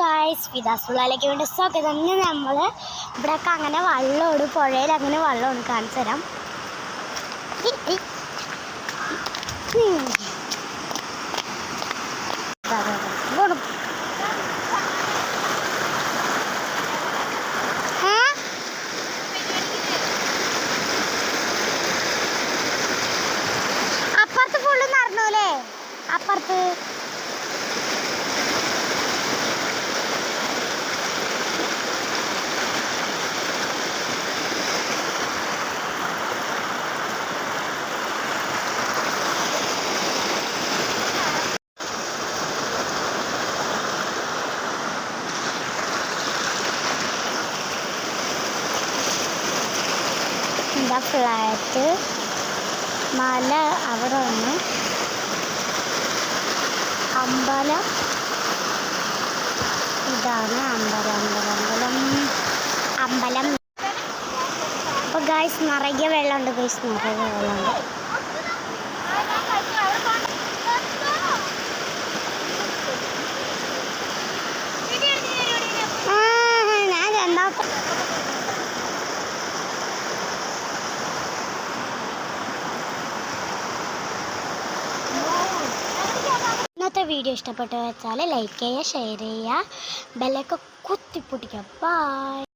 Guys വിദാസുള്ളയിലേക്ക് വേണ്ടി സ്വാഗതം. ഇന്ന് നമ്മൾ ഇവിടെയൊക്കെ അങ്ങനെ വള്ളമുണ്ട് പുഴയിൽ അങ്ങനെ വള്ളമുണ്ട് കാണിച്ചു തരാം. അപ്പുറത്ത് ഫുള്ള് നടന്നൂലേ? അപ്പുറത്ത്. ഫ്ലാറ്റ് മല അവിടെ വന്ന് അമ്പലം. ഇതാണ് അമ്പലം. അമ്പലം. അമ്പലം. അമ്പലം. അപ്പോൾ ഗായ്സ് നിറയെ വെള്ളമുണ്ട് ഗായ്സ് നിറയെ വെള്ളമുണ്ട്. ഇന്നത്തെ വീഡിയോ ഇഷ്ടപ്പെട്ടു വെച്ചാൽ ലൈക്ക് ചെയ്യുക ഷെയർ ചെയ്യുക ബെല്ലൊക്കെ കുത്തിപ്പൊട്ടിക്കുക ബൈ